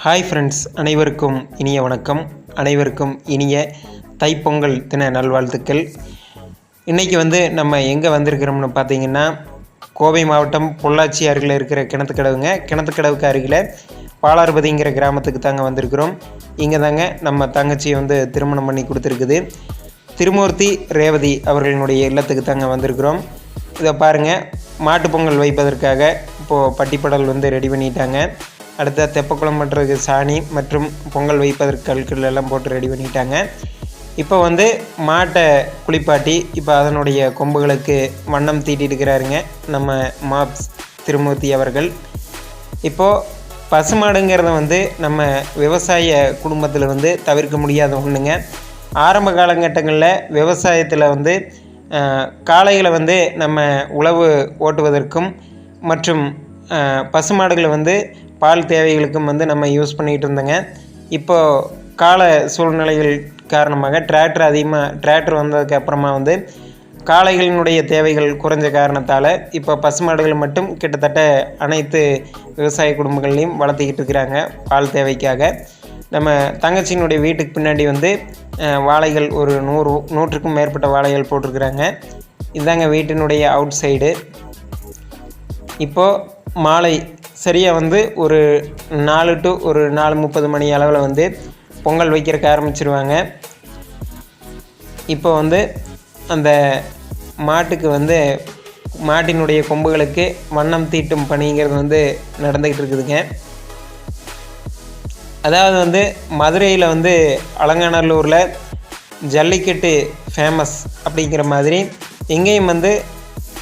Hi friends அனைவருக்கும் இனிய வணக்கம். அனைவருக்கும் இனிய தைப்பொங்கல் தின நல்வாழ்த்துக்கள். இன்றைக்கி வந்து நம்ம எங்கே வந்திருக்கிறோம்னு பார்த்தீங்கன்னா கோவை மாவட்டம் பொள்ளாச்சி அருகில் இருக்கிற கிணத்துக்கடவுங்க. கிணத்துக்கடவுக்கு அருகில் பாலார்பதிங்கிற கிராமத்துக்கு தாங்க வந்திருக்கிறோம். இங்கே தாங்க நம்ம தங்கச்சியை வந்து திருமணம் பண்ணி கொடுத்துருக்குது. திருமூர்த்தி ரேவதி அவர்களினுடைய இல்லத்துக்கு தாங்க வந்திருக்கிறோம். இதை பாருங்கள் மாட்டுப்பொங்கல் வைப்பதற்காக இப்போது பட்டிப்படல் வந்து ரெடி பண்ணிட்டாங்க. அடுத்த தெப்பக்குளம் பண்ணுறதுக்கு சாணி மற்றும் பொங்கல் வைப்பதற்கு கற்கள் எல்லாம் போட்டு ரெடி பண்ணிட்டாங்க. இப்போ வந்து மாட்டை குளிப்பாட்டி இப்போ அதனுடைய கொம்புகளுக்கு வண்ணம் தீட்டிட்டு இருக்கிறாருங்க நம்ம மாப்ஸ் திருமூர்த்தி அவர்கள். இப்போது பசுமாடுங்கிறத வந்து நம்ம விவசாய குடும்பத்தில் வந்து தவிர்க்க முடியாத ஒன்றுங்க ஆரம்ப காலகட்டங்களில் விவசாயத்தில் வந்து காளைகளை வந்து நம்ம உழவு ஓட்டுவதற்கும் மற்றும் பசுமாடுகளை வந்து பால் தேவைகளுக்கும் வந்து நம்ம யூஸ் பண்ணிகிட்டு இருந்தோங்க. இப்போது கால சூழ்நிலைகள் காரணமாக டிராக்டர் அதிகமாக டிராக்டர் வந்ததுக்கு அப்புறமா வந்து காளைகளினுடைய தேவைகள் குறைஞ்ச காரணத்தால் இப்போ பசுமாடுகள் மட்டும் கிட்டத்தட்ட அனைத்து விவசாய குடும்பங்கள்லையும் வளர்த்திக்கிட்டு இருக்கிறாங்க பால் தேவைக்காக. நம்ம தங்கச்சியினுடைய வீட்டுக்கு பின்னாடி வந்து வாழைகள் ஒரு நூறு நூற்றுக்கும் மேற்பட்ட வாழைகள் போட்டிருக்கிறாங்க. இதாங்க வீட்டினுடைய அவுட் சைடு இப்போது மாலை சரியாக வந்து ஒரு நாலு டு ஒரு நாலு முப்பது மணி அளவில் வந்து பொங்கல் வைக்கிறக்க ஆரம்பிச்சிருவாங்க. இப்போ வந்து அந்த மாட்டுக்கு வந்து மாட்டினுடைய கொம்புகளுக்கு வண்ணம் தீட்டும் பணிங்கிறது வந்து நடந்துக்கிட்டு இருக்குதுங்க. அதாவது வந்து மதுரையில் வந்து அலங்காநல்லூரில் ஜல்லிக்கட்டு ஃபேமஸ் அப்படிங்கிற மாதிரி எங்கேயும் வந்து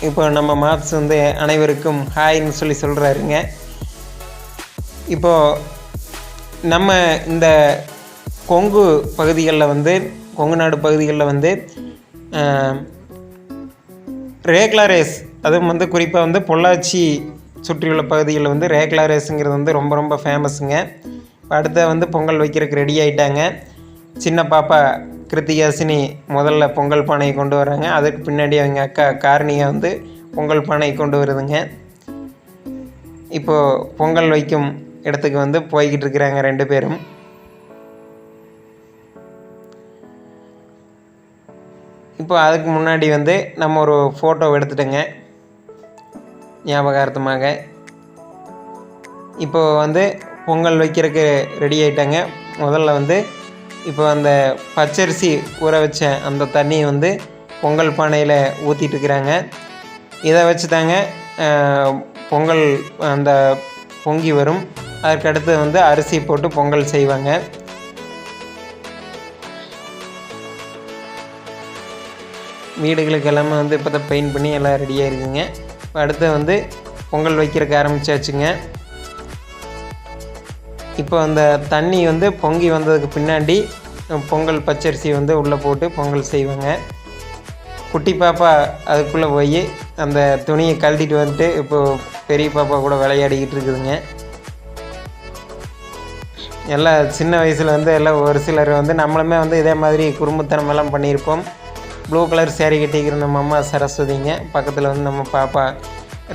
இப்போ நம்ம மாத்ஸ் வந்து அனைவருக்கும் ஹாய்ன்னு சொல்லி சொல்கிறாருங்க இப்போது நம்ம இந்த கொங்கு பகுதிகளில் வந்து கொங்கு நாடு பகுதிகளில் வந்து ஆஹ், ரேக்லா ரேஸ் அதுவும் வந்து குறிப்பாக வந்து பொள்ளாச்சி சுற்றியுள்ள பகுதிகளில் வந்து ரேக்லா ரேஸுங்கிறது வந்து ரொம்ப ரொம்ப ஃபேமஸுங்க இப்போ அடுத்த வந்து பொங்கல் வைக்கிறதுக்கு ரெடி ஆகிட்டாங்க சின்ன பாப்பா கிருத்திகாசினி முதல்ல பொங்கல் பானையை கொண்டு வராங்க. அதுக்கு பின்னாடி அவங்க அக்கா காரணியை வந்து பொங்கல் பானையை கொண்டு வருதுங்க. இப்போது பொங்கல் வைக்கும் இடத்துக்கு வந்து போய்கிட்டு இருக்கிறாங்க ரெண்டு பேரும். இப்போ அதுக்கு முன்னாடி வந்து நம்ம ஒரு ஃபோட்டோ எடுத்துட்டோங்க. ஞாபகார்த்தமாக. இப்போ வந்து பொங்கல் வைக்கிறதுக்கு ரெடி ஆயிட்டாங்க. முதல்ல வந்து இப்போ அந்த பச்சரிசி ஊற வச்ச அந்த தண்ணியை வந்து பொங்கல் பானையில் ஊற்றிட்டுருக்குறாங்க இதை வச்சு தாங்க பொங்கல் அந்த பொங்கி வரும். அதுக்கடுத்து வந்து அரிசி போட்டு பொங்கல் செய்வாங்க. வீடுகளுக்கு எல்லாமே வந்து இப்போ தான் பெயிண்ட் பண்ணி எல்லாம் ரெடியாக இருக்குங்க இப்போ அடுத்து வந்து பொங்கல் வைக்கிறதுக்கு ஆரம்பிச்சாச்சுங்க. இப்போ அந்த தண்ணி வந்து பொங்கி வந்ததுக்கு பின்னாடி பொங்கல் பச்சரிசி வந்து உள்ளே போட்டு பொங்கல் செய்வாங்க. குட்டி பாப்பா அதுக்குள்ளே போய் அந்த துணியை கழட்டிட்டு வந்துட்டு இப்போது பெரிய பாப்பா கூட விளையாடிக்கிட்டு இருக்குதுங்க. எல்லாம் சின்ன வயசில் வந்து எல்லாம் ஒரு சிலர் வந்து நம்மளுமே வந்து இதே மாதிரி குறும்புத்தனமெல்லாம் பண்ணியிருப்போம். ப்ளூ கலர் சேரீ கட்டிக்கிற நம்ம அம்மா சரஸ்வதிங்க பக்கத்தில் வந்து நம்ம பாப்பா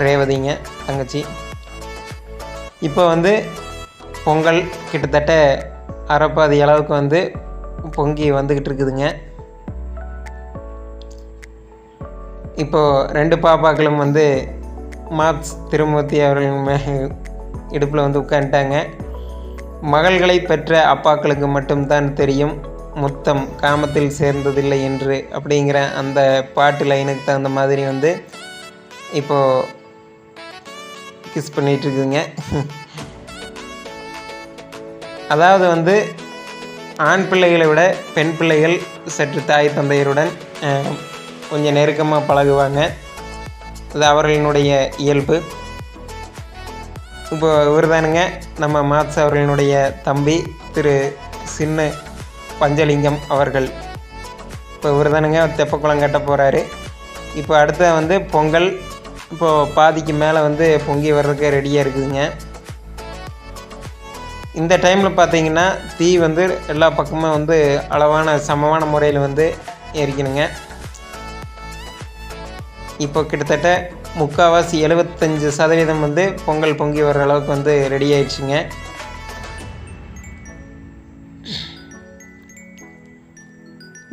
ரேவதிங்க தங்கச்சி. இப்போ வந்து பொங்கல் கிட்டத்தட்ட அரைப்பாதி அளவுக்கு வந்து பொங்கி வந்துக்கிட்டு இருக்குதுங்க. இப்போது ரெண்டு பாப்பாக்களும் வந்து மார்க்ஸ் திருமூர்த்தி அவர்கள் மே இடுப்பில் வந்து உட்காந்துட்டாங்க மகள்களை பெற்ற அப்பாக்களுக்கு மட்டும்தான் தெரியும். முத்தம் காமத்தில் சேர்ந்ததில்லை என்று அப்படிங்கிற அந்த பாட்டு லைனுக்கு தகுந்த மாதிரி வந்து இப்போது கிஸ் பண்ணிகிட்ருக்குங்க அதாவது வந்து ஆண் பிள்ளைகளை விட பெண் பிள்ளைகள் சற்று தாய் தந்தையருடன் கொஞ்சம் நெருக்கமாக பழகுவாங்க. அது அவர்களினுடைய இயல்பு. இப்போ இவர் தானுங்க. நம்ம மாத்ஸ் அவர்களினுடைய தம்பி திரு சின்ன பஞ்சலிங்கம் அவர்கள். இப்போ இவர் தானுங்க தெப்பக்குளம் கட்ட போகிறாரு இப்போ அடுத்த வந்து பொங்கல். இப்போது பாதிக்கு மேலே வந்து பொங்கி வர்றதுக்கு ரெடியாக இருக்குதுங்க. இந்த டைமில் பார்த்தீங்கன்னா தீ வந்து எல்லா பக்கமும் வந்து அளவான சமமான முறையில் வந்து எரிக்கணுங்க. இப்போ கிட்டத்தட்ட முக்கால்வாசி எழுபத்தஞ்சு சதவீதம் வந்து பொங்கல் பொங்கி வர்ற அளவுக்கு வந்து ரெடி ஆயிடுச்சுங்க.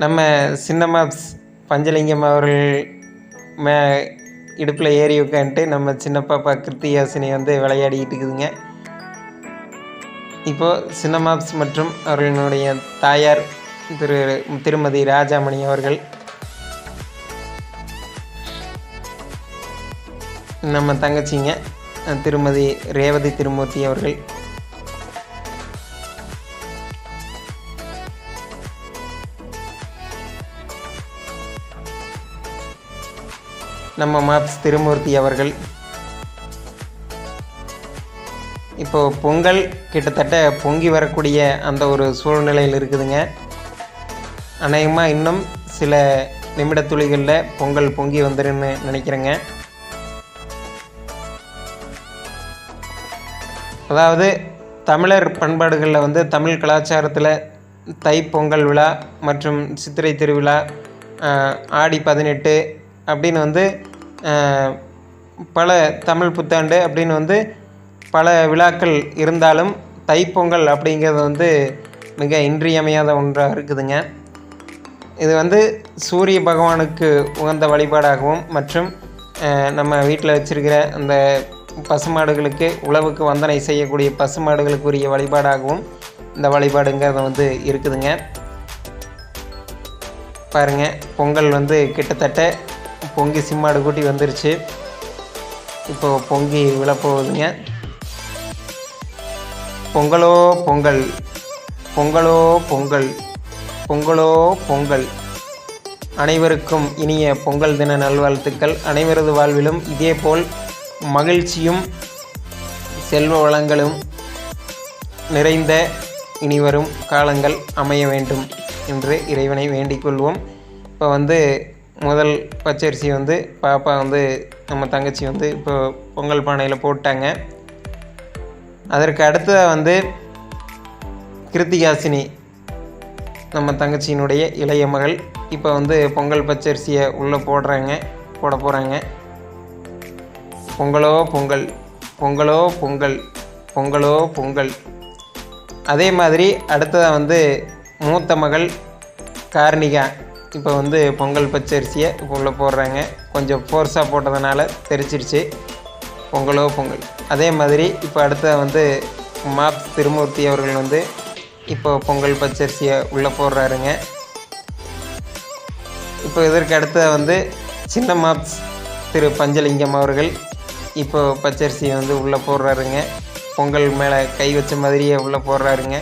நம்ம சின்னம்மா பஞ்சலிங்கம் அவர்கள் மே இடுப்பில் ஏறி உட்காந்துட்டு நம்ம சின்ன பாப்பா கிருத்திகாசினி வந்து விளையாடிக்கிட்டு இருக்குதுங்க. இப்போது சின்னமாப்ஸ் மற்றும் அவர்களுடைய தாயார் திரு திருமதி ராஜாமணி அவர்கள் நம்ம தங்கச்சிங்க திருமதி ரேவதி திருமூர்த்தி அவர்கள். நம்ம மாப்ஸ் திருமூர்த்தி அவர்கள். இப்போது பொங்கல் கிட்டத்தட்ட பொங்கி வரக்கூடிய அந்த ஒரு சூழ்நிலையில் இருக்குதுங்க. அநேகமாக இன்னும் சில நிமிட துளிகளில் பொங்கல் பொங்கி வந்துருன்னு நினைக்கிறேங்க. அதாவது தமிழர் பண்பாடுகளில் வந்து தமிழ் கலாச்சாரத்தில் தைப்பொங்கல் விழா மற்றும் சித்திரை திருவிழா ஆடி பதினெட்டு அப்படின்னு வந்து பல தமிழ் புத்தாண்டு அப்படின்னு வந்து பல விழாக்கள் இருந்தாலும் தைப்பொங்கல் அப்படிங்கிறது வந்து மிக இன்றியமையாத ஒன்றாக இருக்குதுங்க. இது வந்து சூரிய பகவானுக்கு உகந்த வழிபாடாகவும் மற்றும் நம்ம வீட்டில் வச்சுருக்கிற அந்த பசுமாடுகளுக்கு உழவுக்கு வந்தனை செய்யக்கூடிய பசுமாடுகளுக்குரிய வழிபாடாகவும் இந்த வழிபாடுங்கிறது வந்து இருக்குதுங்க. பாருங்கள் பொங்கல் வந்து கிட்டத்தட்ட பொங்கி சிம்மாடு கூட்டி வந்துருச்சு. இப்போ பொங்கி விழப்போகுதுங்க பொங்கலோ பொங்கல் பொங்கலோ பொங்கல் பொங்கலோ பொங்கல். அனைவருக்கும் இனிய பொங்கல் தின நல்வாழ்த்துக்கள். அனைவரது வாழ்விலும் இதேபோல் மகிழ்ச்சியும் செல்வ வளங்களும் நிறைந்த இனிவரும் காலங்கள் அமைய வேண்டும் என்று இறைவனை வேண்டிக் கொள்வோம். இப்போ வந்து முதல் பச்சரிசி வந்து பாப்பா வந்து நம்ம தங்கச்சி வந்து இப்போ பொங்கல் பானையில் போட்டாங்க. அதற்கு அடுத்ததாக வந்து கிருத்திகாசினி நம்ம தங்கச்சியினுடைய இளைய மகள். இப்போ வந்து பொங்கல் பச்சரிசியை உள்ளே போடுறாங்க போட போகிறாங்க பொங்கலோ பொங்கல் பொங்கலோ பொங்கல் பொங்கலோ பொங்கல். அதே மாதிரி அடுத்ததாக வந்து மூத்த மகள் கார்னிகா. இப்போ வந்து பொங்கல் பச்சரிசியை இப்போ உள்ளே போடுறாங்க. கொஞ்சம் ஃபோர்ஸாக போட்டதுனால தெரிச்சிருச்சு. பொங்கலோ பொங்கல். அதே மாதிரி இப்போ அடுத்தது வந்து மாப் திருமூர்த்தி அவர்கள் வந்து இப்போ பொங்கல் பச்சரிசியை உள்ளே போடுறாருங்க. இப்போ இதற்கு அடுத்தது வந்து சின்ன மாப்ஸ் திரு பஞ்சலிங்கம் அவர்கள். இப்போ பச்சரிசியை வந்து உள்ளே போடுறாருங்க. பொங்கல் மேலே கை வச்ச மாதிரியே உள்ளே போடுறாருங்க.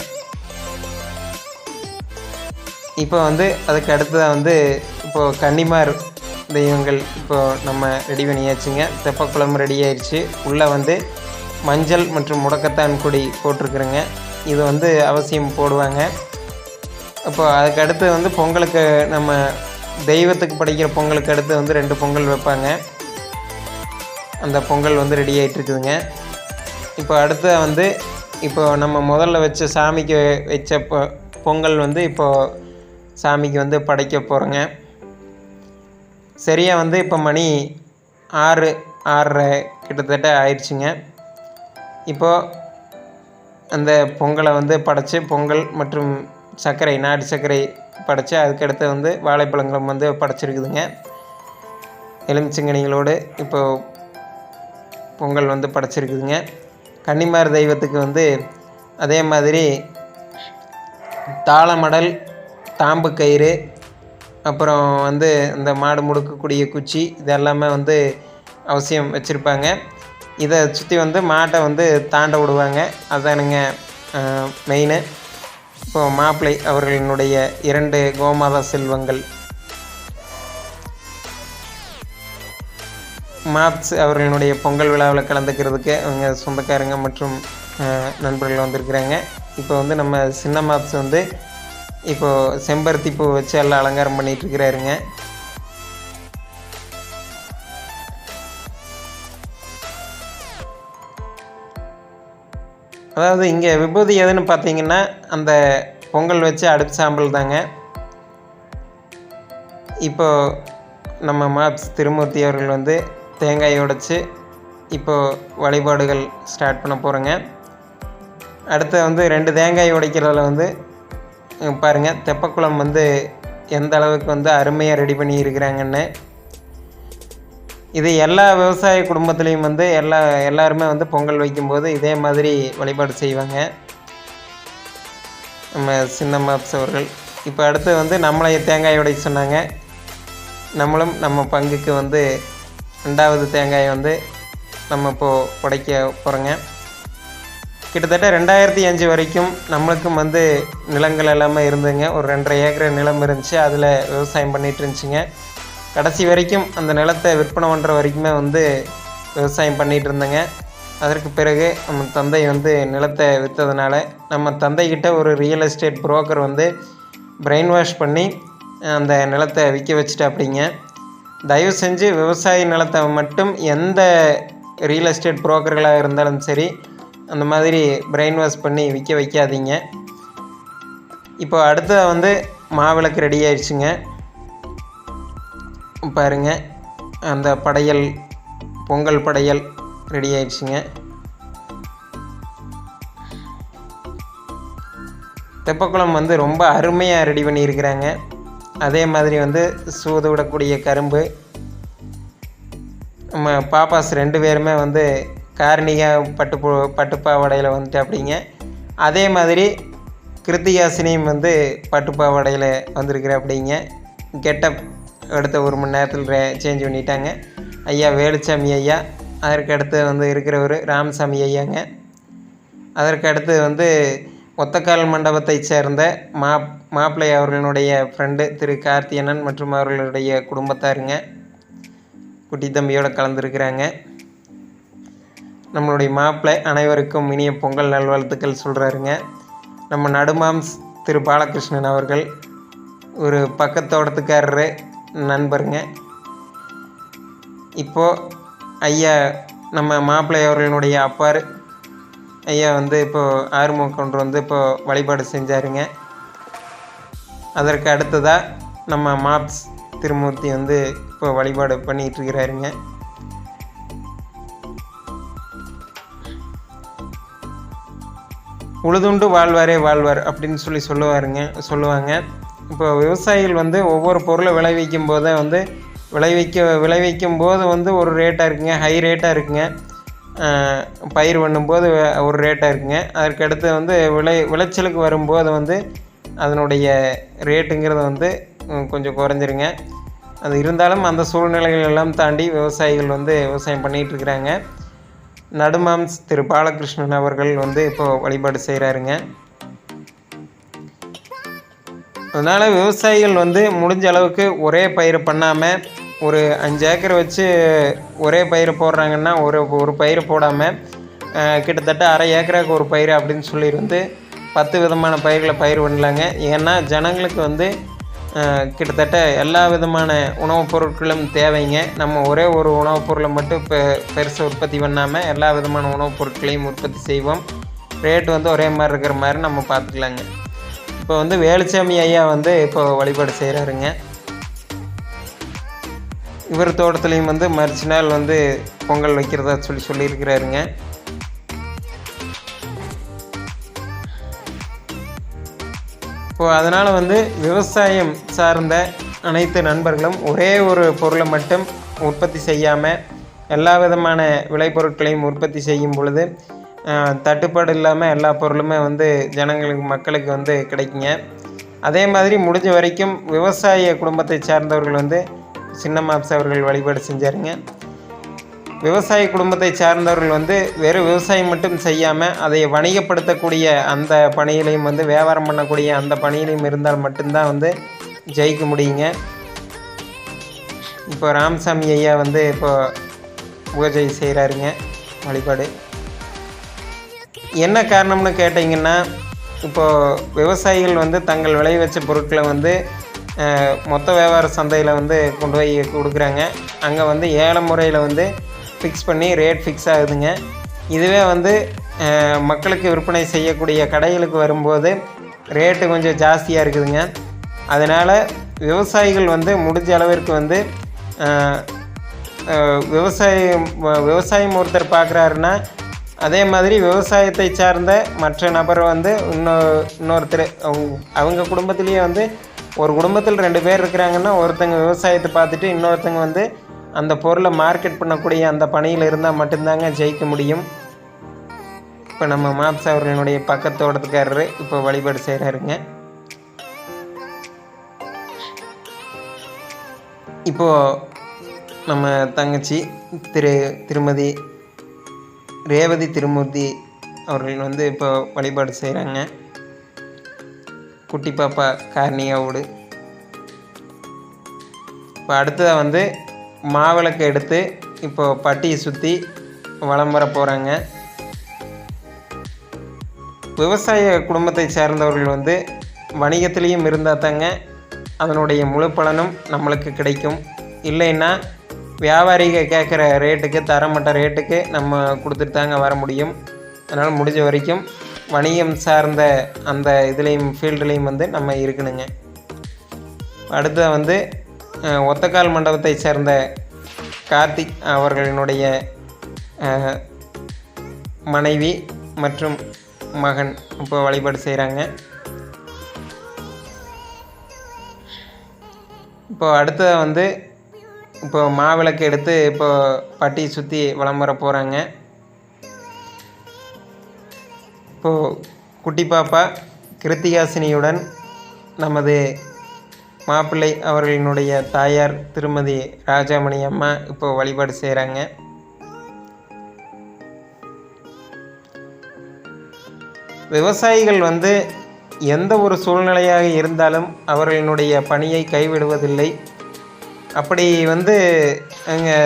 இப்போ வந்து அதுக்கு அடுத்ததாக வந்து இப்போது கன்னிமார் தெய்வங்கள் இப்போது நம்ம ரெடி பண்ணியாச்சுங்க. தெப்பக்குளம் ரெடி ஆயிடுச்சு உள்ளே வந்து மஞ்சள் மற்றும் முடக்கத்தான் கொடி போட்டிருக்குறேங்க. இது வந்து அவசியம் போடுவாங்க. அப்போ அதுக்கு அடுத்து வந்து பொங்கலுக்கு நம்ம தெய்வத்துக்கு படைக்கிற பொங்கலுக்கு அடுத்து வந்து ரெண்டு பொங்கல் வைப்பாங்க. அந்த பொங்கல் வந்து ரெடி ஆகிட்டு இருக்குதுங்க இப்போ அடுத்து வந்து இப்போ நம்ம முதல்ல வச்ச சாமிக்கு வச்ச பொ பொங்கல் வந்து இப்போது சாமிக்கு வந்து படைக்க போகிறோங்க சரியாக வந்து இப்போ மணி ஆறு ஆறரை கிட்டத்தட்ட ஆயிடுச்சுங்க. இப்போது அந்த பொங்கலை வந்து படைத்து பொங்கல் மற்றும் சர்க்கரை நாட்டு சர்க்கரை படைச்சு அதுக்கடுத்து வந்து வாழைப்பழங்களும் வந்து படைச்சிருக்குதுங்க. எலுமிச்சங்கனிகளோடு இப்போது பொங்கல் வந்து படைச்சிருக்குதுங்க. கன்னிமார் தெய்வத்துக்கு வந்து அதே மாதிரி தாளமடல் தாம்பு கயிறு அப்புறம் வந்து இந்த மாடு முடுக்கக்கூடிய குச்சி இதெல்லாமே வந்து அவசியம் வச்சுருப்பாங்க. இதை சுற்றி வந்து மாட்டை வந்து தாண்ட விடுவாங்க. அதானுங்க மெயினு இப்போது மாப்பிள்ளை அவர்களினுடைய இரண்டு கோமாதா செல்வங்கள். மாப்ஸ் அவர்களுடைய பொங்கல் விழாவில் கலந்துக்கிறதுக்கு அவங்க சொந்தக்காரங்க மற்றும் நண்பர்கள் வந்திருக்கிறாங்க. இப்போ வந்து நம்ம சின்ன மாப்ஸ் வந்து இப்போது செம்பருத்தி பூ வச்சு எல்லாம் அலங்காரம் பண்ணிகிட்ருக்கிறாருங்க அதாவது இங்கே விபூதி எதுன்னு பார்த்தீங்கன்னா அந்த பொங்கல் வச்சு அடுப்பு சாம்பல் தாங்க. இப்போ நம்ம மாப்ஸ் திருமூர்த்தி அவர்கள் வந்து தேங்காய் உடைச்சு இப்போது வழிபாடுகள் ஸ்டார்ட் பண்ண போகிறோங்க அடுத்து வந்து ரெண்டு தேங்காய் உடைக்கிறதுல வந்து பாருங்கள் தெப்பக்குளம் வந்து எந்த அளவுக்கு வந்து அருமையாக ரெடி பண்ணியிருக்கிறாங்கன்னு இது எல்லா விவசாய குடும்பத்துலேயும் வந்து எல்லா எல்லாருமே வந்து பொங்கல் வைக்கும்போது இதே மாதிரி வழிபாடு செய்வாங்க. நம்ம சின்னம்மாப்ஸ் அவர்கள். இப்போ அடுத்து வந்து நம்மளை தேங்காய் உடைக்க சொன்னாங்க. நம்மளும் நம்ம பங்குக்கு வந்து ரெண்டாவது தேங்காயை வந்து நம்ம இப்போது உடைக்க போகிறோங்க கிட்டத்தட்ட ரெண்டாயிரத்தி அஞ்சு வரைக்கும் நம்மளுக்கும் வந்து நிலங்கள் எல்லாமே இருந்துங்க ஒரு ரெண்டரை ஏக்கர் நிலம் இருந்துச்சு. அதில் விவசாயம் பண்ணிட்டு இருந்துச்சுங்க. கடைசி வரைக்கும் அந்த நிலத்தை விற்பனை பண்ணுற வரைக்குமே வந்து விவசாயம் பண்ணிகிட்டு இருந்தேங்க. அதற்கு பிறகு நம்ம தந்தை வந்து நிலத்தை விற்றதுனால நம்ம தந்தைக்கிட்ட ஒரு ரியல் எஸ்டேட் புரோக்கர் வந்து பிரெயின் வாஷ் பண்ணி அந்த நிலத்தை விற்க வச்சுட்டு அப்படிங்க தயவு செஞ்சு விவசாய நிலத்தை மட்டும் எந்த ரியல் எஸ்டேட் புரோக்கர்களாக இருந்தாலும் சரி அந்த மாதிரி பிரெயின் வாஷ் பண்ணி விற்க வைக்காதீங்க. இப்போ அடுத்தது வந்து மாவிளக்கு ரெடி ஆயிடுச்சுங்க. பாருங்க அந்த படையல் பொங்கல் படையல் ரெடி ஆயிடுச்சுங்க. தெப்பக்குளம் வந்து ரொம்ப அருமையாக ரெடி பண்ணியிருக்கிறாங்க. அதே மாதிரி வந்து சூது விடக்கூடிய கரும்பு. நம்ம பாப்பாஸ் ரெண்டு பேருமே வந்து கார்ணிகா பட்டு பட்டுப்பாவடையில் வந்துட்டு அப்படிங்க அதே மாதிரி கிருத்திகாசினியும் வந்து பட்டுப்பாவடையில் வந்திருக்கிற அப்படிங்க கெட்டப் அடுத்த ஒரு மணி நேரத்தில் சேஞ்ச் பண்ணிட்டாங்க. ஐயா வேலுச்சாமி ஐயா அதற்கு அடுத்து வந்து இருக்கிறவர் ராமசாமி ஐயாங்க. அதற்கு அடுத்து வந்து ஒத்தக்கால் மண்டபத்தை சேர்ந்த மா மாப்பிள்ளை அவர்களுடைய ஃப்ரெண்டு திரு கார்த்தியனன் மற்றும் அவர்களுடைய குடும்பத்தாருங்க குட்டி தம்பியோடு கலந்துருக்கிறாங்க. நம்மளுடைய மாப்பிள்ளை அனைவருக்கும் இனிய பொங்கல் நல்வாழ்த்துக்கள் சொல்கிறாருங்க நம்ம நடுமாம்ஸ் திரு பாலகிருஷ்ணன் அவர்கள் ஒரு பக்கத்தோட்டத்துக்காரரு நண்பருங்க. இப்போது ஐயா நம்ம மாப்பிள்ளை அவர்களுடைய அப்பார் ஐயா வந்து இப்போது ஆறுமுக கொண்டு வந்து இப்போது வழிபாடு செஞ்சாருங்க. அதற்கு அடுத்ததாக நம்ம மாப்ஸ் திருமூர்த்தி வந்து இப்போ வழிபாடு பண்ணிகிட்டு இருக்கிறாருங்க உழுதுண்டு வாழ்வாரே வாழ்வார் அப்படின்னு சொல்லி சொல்லுவாருங்க சொல்லுவாங்க. இப்போ விவசாயிகள் வந்து ஒவ்வொரு பொருளை விளைவிக்கும் போதே வந்து விளைவிக்க விளைவிக்கும் போது வந்து ஒரு ரேட்டாக இருக்குங்க ஹை ரேட்டாக இருக்குங்க. பயிர் பண்ணும்போது ஒரு ரேட்டாக இருக்குங்க. அதற்கு அடுத்து வந்து விளை விளைச்சலுக்கு வரும்போது வந்து அதனுடைய ரேட்டுங்கிறது வந்து கொஞ்சம் குறைஞ்சிருங்க. அது இருந்தாலும் அந்த சூழ்நிலைகள் எல்லாம் தாண்டி விவசாயிகள் வந்து விவசாயம் பண்ணிகிட்ருக்குறாங்க நடுமாம்ஸ் திரு பாலகிருஷ்ணன் அவர்கள் வந்து இப்போ வழிபாடு செய்கிறாருங்க அதனால் விவசாயிகள் வந்து முடிஞ்ச அளவுக்கு ஒரே பயிர் பண்ணாமல் ஒரு அஞ்சு ஏக்கர் வச்சு ஒரே பயிர் போடுறாங்கன்னா ஒரு ஒரு பயிர் போடாமல் கிட்டத்தட்ட அரை ஏக்கராக்கு ஒரு பயிர் அப்படின்னு சொல்லி வந்து பத்து விதமான பயிர்களை பயிர் பண்ணலாங்க. ஏன்னா ஜனங்களுக்கு வந்து கிட்டத்தட்ட எல்லா விதமான உணவுப் பொருட்களும் தேவைங்க. நம்ம ஒரே ஒரு உணவுப் பொருளை மட்டும் பெ பெருசாக உற்பத்தி பண்ணாமல் எல்லா விதமான உணவுப் பொருட்களையும் உற்பத்தி செய்வோம். ரேட் வந்து ஒரே மாதிரி இருக்கிற மாதிரி நம்ம பார்த்துக்கலாங்க. இப்போ வந்து வேலுச்சாமி ஐயா வந்து இப்போ வழிபாடு செய்கிறாருங்க இவர் தோட்டத்துலேயும் வந்து மறுச்சு நாள் வந்து பொங்கல் வைக்கிறதா சொல்லி சொல்லியிருக்கிறாருங்க. இப்போது அதனால் வந்து விவசாயம் சார்ந்த அனைத்து நண்பர்களும் ஒரே ஒரு பொருளை மட்டும் உற்பத்தி செய்யாமல் எல்லா விதமான விளைபொருட்களையும் உற்பத்தி செய்யும் பொழுது தட்டுப்பாடு இல்லாமல் எல்லா பொருளுமே வந்து ஜனங்களுக்கு மக்களுக்கு வந்து கிடைக்குங்க. அதே மாதிரி முடிஞ்ச வரைக்கும் விவசாய குடும்பத்தை சார்ந்தவர்கள் வந்து சின்ன மாப்ஸ் அவர்கள் வழிபாடு செஞ்சாருங்க. விவசாய குடும்பத்தை சார்ந்தவர்கள் வந்து வெறும் விவசாயம் மட்டும் செய்யாமல் அதை வணிகப்படுத்தக்கூடிய அந்த பணியிலையும் வந்து வியாபாரம் பண்ணக்கூடிய அந்த பணியிலையும் இருந்தால் மட்டும்தான் வந்து ஜெயிக்க முடியுங்க. இப்போ ராமசாமி ஐயா வந்து இப்போ பூஜை செய்கிறாருங்க வழிபாடு. என்ன காரணம்னு கேட்டிங்கன்னா இப்போது விவசாயிகள் வந்து தங்கள் விளைவிச்ச பொருட்களை வந்து மொத்த வியாபார சந்தையில் வந்து கொண்டு போய் கொடுக்குறாங்க. அங்கே வந்து ஏழை முறையில் வந்து ஃபிக்ஸ் பண்ணி ரேட் ஃபிக்ஸ் ஆகுதுங்க. இதுவே வந்து மக்களுக்கு விற்பனை செய்யக்கூடிய கடைகளுக்கு வரும்போது ரேட்டு கொஞ்சம் ஜாஸ்தியாக இருக்குதுங்க. அதனால் விவசாயிகள் வந்து முடிஞ்ச அளவிற்கு வந்து விவசாயம் விவசாயம் ஒருத்தர் பார்க்குறாருன்னா அதே மாதிரி விவசாயத்தை சார்ந்த மற்ற நபர் வந்து இன்னொரு இன்னொருத்தர் அவங்க அவங்க குடும்பத்திலேயே வந்து ஒரு குடும்பத்தில் ரெண்டு பேர் இருக்கிறாங்கன்னா ஒருத்தங்க விவசாயத்தை பார்த்துட்டு இன்னொருத்தங்க வந்து அந்த பொருளை மார்க்கெட் பண்ணக்கூடிய அந்த பணியில் இருந்தால் மட்டும்தாங்க ஜெயிக்க முடியும். இப்போ நம்ம மாப்ஸ் அவர்களினுடைய பக்கத்தோட்டத்துக்காரரு இப்போ வழிபாடு செய்கிறாருங்க. இப்போது நம்ம தங்கச்சி திரு திருமதி ரேவதி திருமூர்த்தி அவர்கள் வந்து இப்போ வழிபாடு செய்கிறாங்க. குட்டி பாப்பா கார்னியாவோடு இப்போ அடுத்ததாக வந்து மாவிளக்கு எடுத்து இப்போ பட்டியை சுற்றி வலம் வர போகிறாங்க விவசாய குடும்பத்தை சேர்ந்தவர்கள் வந்து வணிகத்திலையும் இருந்தால் தாங்க அதனுடைய முழு பலனும் நம்மளுக்கு கிடைக்கும். இல்லைன்னா வியாபாரிக கேட்குற ரேட்டுக்கு தரமட்ட ரேட்டுக்கு நம்ம கொடுத்துட்டு தாங்க வர முடியும். அதனால் முடிஞ்ச வரைக்கும் வணிகம் சார்ந்த அந்த இதுலேயும் ஃபீல்டுலேயும் வந்து நம்ம இருக்கணுங்க. அடுத்தது வந்து ஒத்தக்கால் மண்டபத்தை சேர்ந்த கார்த்திக் அவர்களினுடைய மனைவி மற்றும் மகன் இப்போ வழிபாடு செய்கிறாங்க இப்போ அடுத்ததை வந்து இப்போ மாவிளக்கு எடுத்து இப்போ பட்டி சுற்றி வலம் வர போகிறாங்க இப்போது குட்டி பாப்பா கிருத்திகாசினியுடன் நமது மாப்பிள்ளை அவர்களினுடைய தாயார் திருமதி ராஜாமணி அம்மா இப்போ வழிபாடு செய்கிறாங்க விவசாயிகள் வந்து எந்த ஒரு சூழ்நிலையாக இருந்தாலும் அவர்களினுடைய பணியை கைவிடுவதில்லை. அப்படி வந்து அங்கே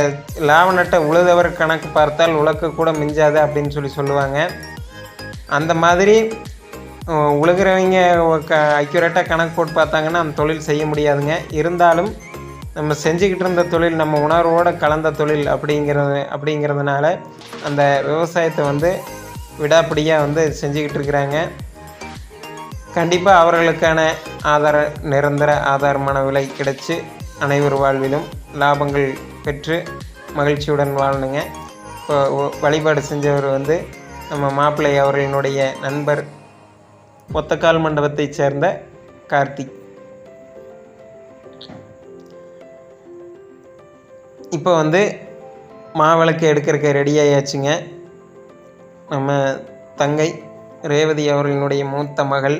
லாப நட்ட உழுதவர் கணக்கு பார்த்தால் உழக்க கூட மிஞ்சாது அப்படின்னு சொல்லி சொல்லுவாங்க. அந்த மாதிரி உழுகிறவங்க க அக்யூரேட்டாக கணக்கு போட்டு பார்த்தாங்கன்னா அந்த தொழில் செய்ய முடியாதுங்க. இருந்தாலும் நம்ம செஞ்சுக்கிட்டு இருந்த தொழில் நம்ம உணர்வோடு கலந்த தொழில் அப்படிங்கிறது அப்படிங்கிறதுனால அந்த விவசாயத்தை வந்து விடாப்பிடியாக வந்து செஞ்சுக்கிட்டு இருக்கிறாங்க. கண்டிப்பாக அவர்களுக்கான ஆதார நிரந்தர ஆதாரமான விலை கிடைச்சி அனைவர் வாழ்விலும் லாபங்கள் பெற்று மகிழ்ச்சியுடன் வாழணுங்க. இப்போ வழிபாடு செஞ்சவர் வந்து நம்ம மாப்பிள்ளை அவர்களினுடைய நண்பர் ஒத்தக்கால் மண்டபத்தைச் சேர்ந்த கார்த்திக் இப்போ வந்து மாவிளக்கு எடுக்கிறக்க ரெடி ஆயாச்சுங்க. நம்ம தங்கை ரேவதி அவர்களினுடைய மூத்த மகள்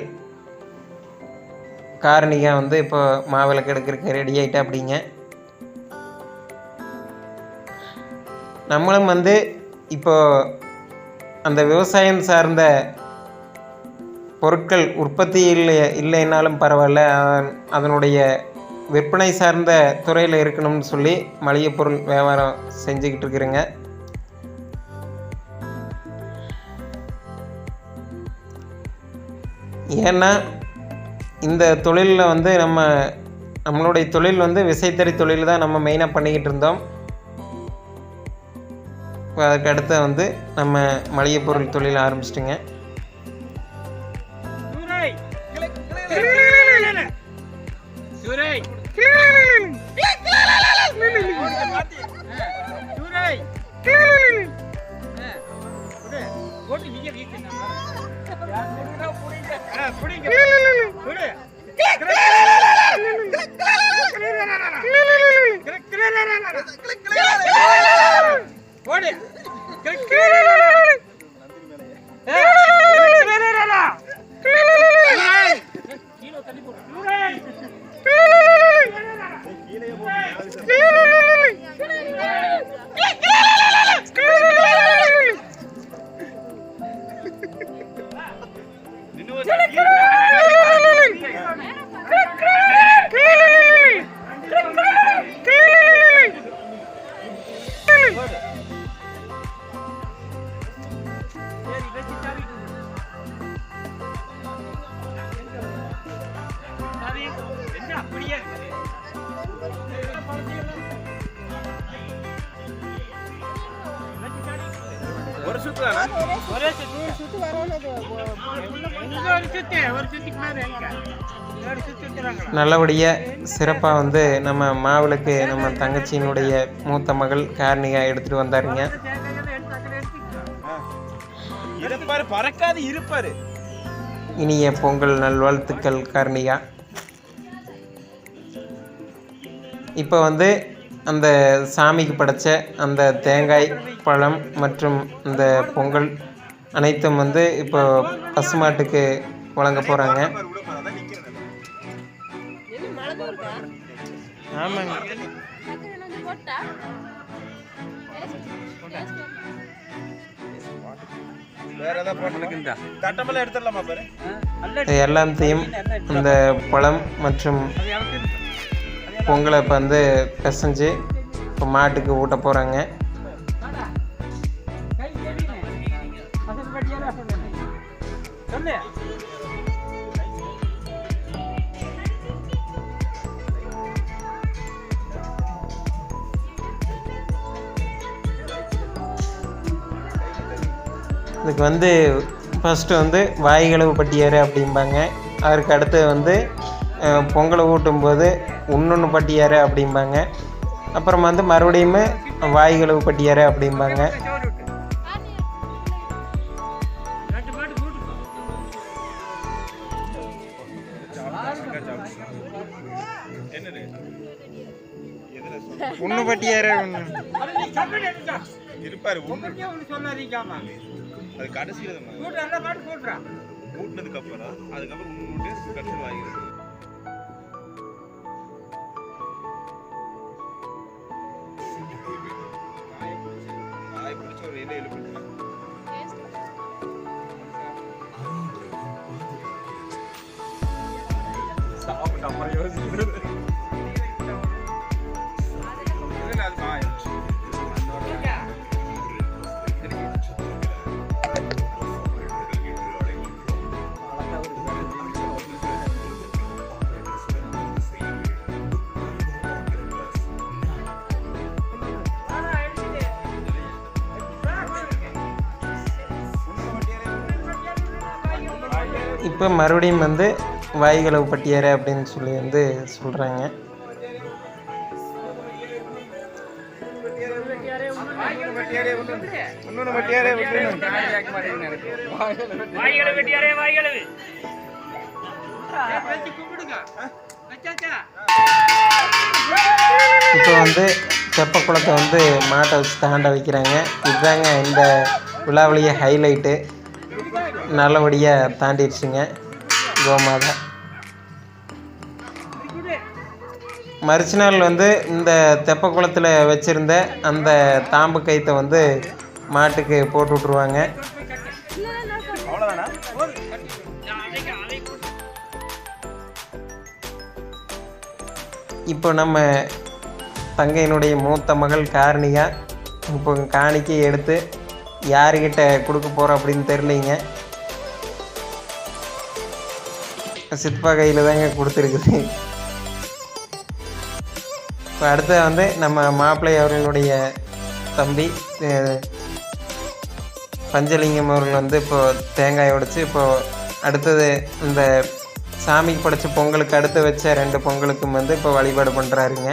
காரணிகா வந்து இப்போ மாவிளக்கு எடுக்கிறதுக்கு ரெடி ஆகிட்டா அப்படிங்க நம்மளும் வந்து இப்போது அந்த விவசாயம் சார்ந்த பொருட்கள் உற்பத்தி இல்லை இல்லைன்னாலும் பரவாயில்ல. அதன்- அதனுடைய விற்பனை சார்ந்த துறையில் இருக்கணும்னு சொல்லி மளிகை பொருள் வியாபாரம் செஞ்சுக்கிட்டு இருக்கிறேங்க. ஏன்னா இந்த தொழிலில் வந்து நம்ம நம்மளுடைய தொழில் வந்து விசைத்தறி தொழில் தான் நம்ம மெயினாக பண்ணிக்கிட்டு இருந்தோம். அதுக்கு அடுத்து வந்து நம்ம மளிகை பொருள் தொழில் ஆரம்பிச்சிட்டுங்க புடிங்க சுத்து தானே ஒரே சுத்து இங்க ஒரு சுத்து ஒரு சுத்திக்கு மேல எங்க ஒரு சுத்து சுத்துறாங்களா? நல்லபடியாக சிறப்பாக வந்து நம்ம மாவிளக்கு நம்ம தங்கச்சியினுடைய மூத்த மகள் கார்னிகா எடுத்துகிட்டு வந்தாருங்க. இருப்பாரு பறக்காது இருப்பாரு. இனிய பொங்கல் நல்வாழ்த்துக்கள் கார்னிகா. இப்போ வந்து அந்த சாமிக்கு படைச்ச அந்த தேங்காய் பழம் மற்றும் இந்த பொங்கல் அனைத்தும் வந்து இப்போ பசுமாட்டுக்கு வழங்க போகிறாங்க ஆமாங்க. எல்லாத்தையும் இந்த பழம் மற்றும் பொங்கலை இப்போ வந்து பிசைஞ்சு இப்போ மாட்டுக்கு ஊட்ட போகிறாங்க இதுக்கு வந்து ஃபஸ்ட்டு வந்து வாய்களவு பட்டியார் அப்படிம்பாங்க. அதற்கு அடுத்து வந்து பொங்கலை ஊட்டும்போது உண்ணொன்று பட்டியாரு அப்படிம்பாங்க. அப்புறம் வந்து மறுபடியும் வாய்களவு பட்டியாரு அப்படிம்பாங்க. உண்ணு பட்டியாரு இருப்பாரு அது கடைசியில தான். கூட்டு எல்லா மாட்டு கூட்டுறா கூட்டினதுக்கு அப்புறம் அதுக்கப்புறம் கடைசியில் வாங்கிடுது இப்போ மறுபடியும் வந்து வாய்களவு பட்டியாரு அப்படின்னு சொல்லி வந்து சொல்கிறாங்க இப்போ வந்து செப்ப குளத்தை வந்து மாட்டை வச்சு தாண்ட வைக்கிறாங்க. இதுதாங்க இந்த விழாவிலேயே ஹைலைட்டு நல்லபடியாக தாண்டிடுச்சுங்க. கோமாதா. நாள் வந்து இந்த தெப்ப குளத்தில் வச்சுருந்த அந்த தாம்பு கைத்தை வந்து மாட்டுக்கு போட்டு விட்ருவாங்க இப்போ நம்ம தங்கையினுடைய மூத்த மகள் காரணியா இப்போ காணிக்கை எடுத்து யாருக்கிட்ட கொடுக்க போகிறோம் அப்படின்னு தெரிலிங்க சித்பா கையில் தாங்க கொடுத்துருக்குது. இப்போ அடுத்து வந்து நம்ம மாப்பிள்ளை அவர்களுடைய தம்பி பஞ்சலிங்கம் அவர்கள் வந்து இப்போது தேங்காய் உடைச்சி இப்போது அடுத்தது இந்த சாமிக்கு படைச்ச பொங்கலுக்கு அடுத்து வச்ச ரெண்டு பொங்கலுக்கும் வந்து இப்போ வழிபாடு பண்ணுறாருங்க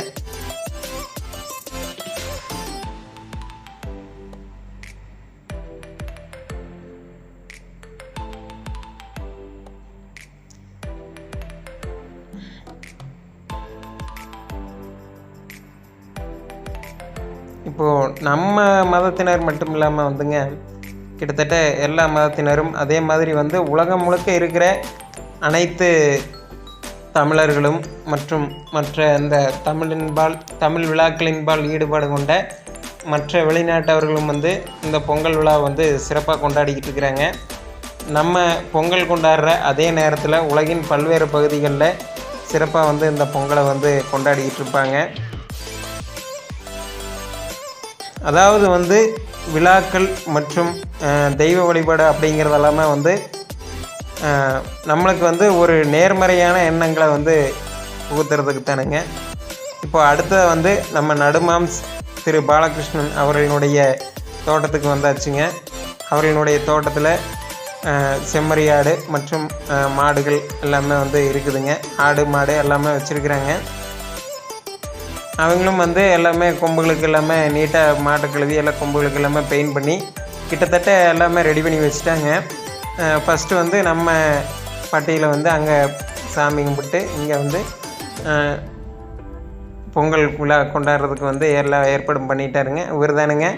இப்போது நம்ம மதத்தினர் மட்டும் இல்லாமல் வந்துங்க கிட்டத்தட்ட எல்லா மதத்தினரும் அதே மாதிரி வந்து உலகம் முழுக்க இருக்கிற அனைத்து தமிழர்களும் மற்றும் மற்ற இந்த தமிழின்பால் தமிழ் விழாக்களின்பால் ஈடுபாடு கொண்ட மற்ற வெளிநாட்டவர்களும் வந்து இந்த பொங்கல் விழா வந்து சிறப்பாக கொண்டாடிக்கிட்டு இருக்கிறாங்க. நம்ம பொங்கல் கொண்டாடுற அதே நேரத்தில் உலகின் பல்வேறு பகுதிகளில் சிறப்பாக வந்து இந்த பொங்கலை வந்து கொண்டாடிக்கிட்டு இருப்பாங்க. அதாவது வந்து விழாக்கள் மற்றும் தெய்வ வழிபாடு அப்படிங்கிறது எல்லாமே வந்து நம்மளுக்கு வந்து ஒரு நேர்மறையான எண்ணங்களை வந்து புகுத்துறதுக்கு தானுங்க. இப்போ அடுத்தது வந்து நம்ம நடுமாம்ஸ் திரு பாலகிருஷ்ணன் அவர்களினுடைய தோட்டத்துக்கு வந்தாச்சுங்க. அவர்களினுடைய தோட்டத்தில் செம்மறியாடு மற்றும் மாடுகள் எல்லாமே வந்து இருக்குதுங்க. ஆடு மாடு எல்லாமே வச்சுருக்குறாங்க. அவங்களும் வந்து எல்லாமே கொம்புகளுக்கு எல்லாமே நீட்டாக மாட்டை கழுவி எல்லாம் கொம்புகளுக்கு எல்லாமே பெயிண்ட் பண்ணி கிட்டத்தட்ட எல்லாமே ரெடி பண்ணி வச்சுட்டாங்க. ஃபஸ்ட்டு வந்து நம்ம பட்டியில் வந்து அங்கே சாமி கும்பிட்டு இங்கே வந்து பொங்கல் விழா கொண்டாடுறதுக்கு வந்து எல்லாம் ஏற்பாடும் பண்ணிட்டாருங்க. இவர் தானுங்க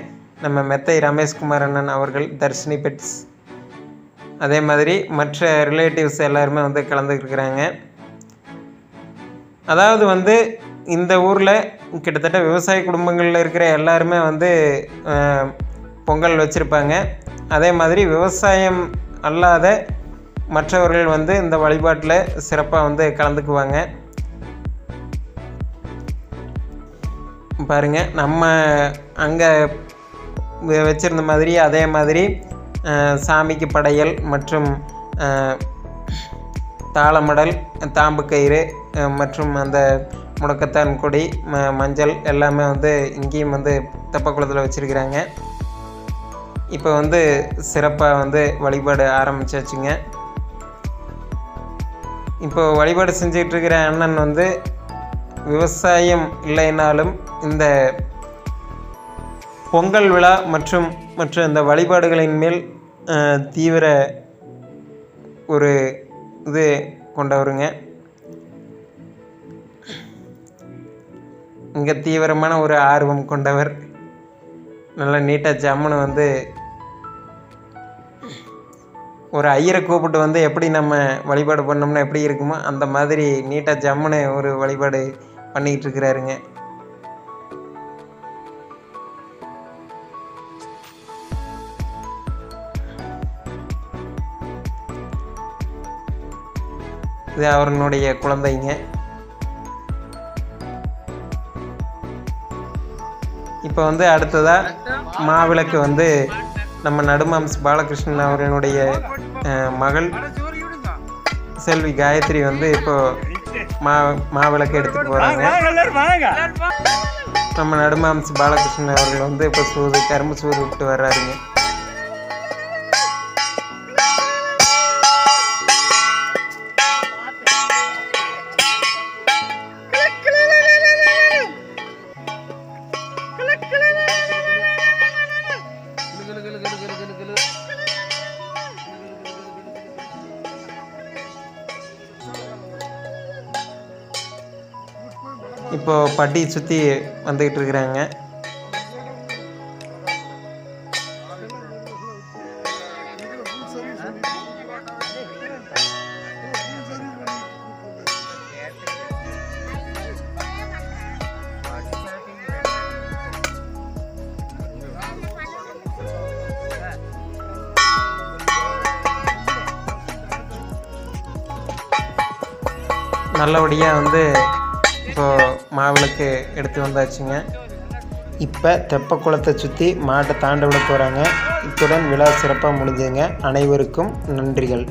நம்ம மெத்தை ரமேஷ்குமார் அண்ணன் அவர்கள் தர்ஷினி பெட்ஸ் அதே மாதிரி மற்ற ரிலேட்டிவ்ஸ் எல்லாருமே வந்து கலந்துருக்குறாங்க அதாவது வந்து இந்த ஊரில் கிட்டத்தட்ட விவசாய குடும்பங்களில் இருக்கிற எல்லாருமே வந்து பொங்கல் வச்சுருப்பாங்க. அதே மாதிரி விவசாயம் அல்லாத மற்றவர்கள் வந்து இந்த வழிபாட்டில் சிறப்பாக வந்து கலந்துக்குவாங்க. பாருங்க நம்ம அங்கே வச்சுருந்த மாதிரி அதே மாதிரி சாமிக்கு படையல் மற்றும் தாளமடல் தாம்பு கயிறு மற்றும் அந்த முடக்கத்தான் கொடி ம மஞ்சள் எல்லாமே வந்து இங்கேயும் வந்து தெப்பக்குளத்தில் வச்சுருக்கிறாங்க. இப்போ வந்து சிறப்பாக வந்து வழிபாடு ஆரம்பிச்சாச்சுங்க. இப்போ வழிபாடு செஞ்சிகிட்ருக்கிற இருக்கிற அண்ணன் வந்து விவசாயம் இல்லைனாலும் இந்த பொங்கல் விழா மற்றும் மற்ற இந்த வழிபாடுகளின் மேல் தீவிர ஒரு இது கொண்டவருங்க. இங்கே தீவிரமான ஒரு ஆர்வம் கொண்டவர். நல்லா நீட்டாக ஜம்முன்னு வந்து ஒரு ஐயரை கூப்பிட்டு வந்து எப்படி நம்ம வழிபாடு பண்ணோம்னா எப்படி இருக்குமோ அந்த மாதிரி நீட்டாக ஜம்முன்னு ஒரு வழிபாடு பண்ணிக்கிட்டு இருக்கிறாருங்க. இது அவர்களுடைய குழந்தைங்க. இப்போ வந்து அடுத்ததாக மாவிளக்கு வந்து நம்ம நடுமாம்ஸ் பாலகிருஷ்ணன் அவர்களுடைய மகள் செல்வி காயத்ரி வந்து இப்போ மா மாவிளக்கு எடுத்துட்டு போகிறாங்க நம்ம நடுமாம்ஸ் பாலகிருஷ்ணன் அவர்கள் வந்து இப்போ சூது கரும்பு சூது விட்டு வர்றாருங்க. இப்போ பட்டி சுற்றி வந்துக்கிட்டு இருக்கிறாங்க. எடுத்து வந்தாச்சுங்க. இப்போ தெப்ப குளத்தை சுற்றி மாட்டை தாண்ட விட போகிறாங்க இத்துடன் விழா சிறப்பாக முடிஞ்சுங்க அனைவருக்கும் நன்றிகள்.